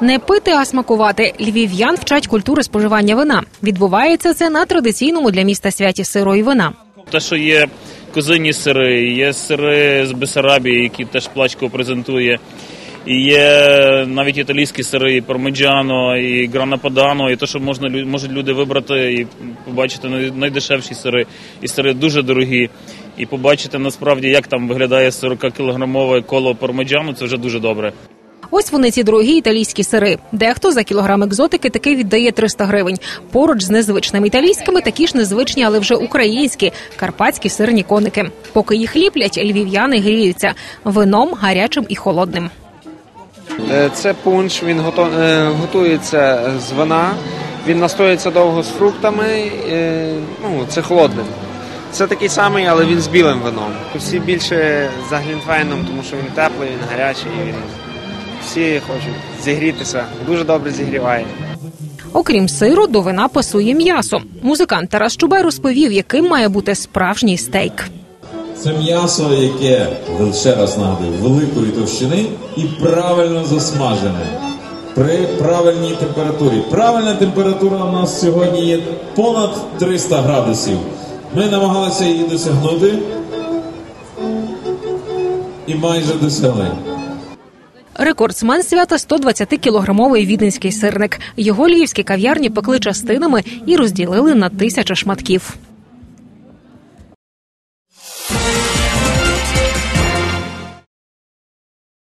Не пити, а смакувати. Львів'ян вчать культури споживання вина. Відбувається це на традиційному для міста святі сиру і вина. Те, що є козині сири, є сири з Бесарабії, які теж плачко презентує. І є навіть італійські сири, і пармеджано, і грана падано, і те, що можна можуть люди вибрати і побачити най- найдешевші сири, і сири дуже дорогі. І побачити насправді, як там виглядає 40 кілограмове коло пармеджану, це вже дуже добре. Ось вони ці дорогі італійські сири. Дехто за кілограм екзотики таки віддає 300 гривень. Поруч з незвичними італійськими такі ж незвичні, але вже українські карпатські сирні коники. Поки їх ліплять, львів'яни гріються вином гарячим і холодним. Е, Це пунш, він е, готується з вина, він настоюється довго з фруктами, е, ну, це холодним. Це такий самий, але він з білим вином. Всі більше за глінтвейном, тому що він теплий, він гарячий, він... всі хочуть зігрітися. Дуже добре зігріває. Окрім сиру, до вина пасує м'ясо. Музикант Тарас Чубай розповів, яким має бути справжній стейк. Це м'ясо, яке ще раз нагадую, великої товщини і правильно засмажене при правильній температурі. Правильна температура у нас сьогодні є понад 300 градусів. Ми намагалися її досягнути і майже досягли. Рекордсмен свята 120-кілограмовий віденський сирник. Його львівські кав'ярні пекли частинами і розділили на тисячу шматків.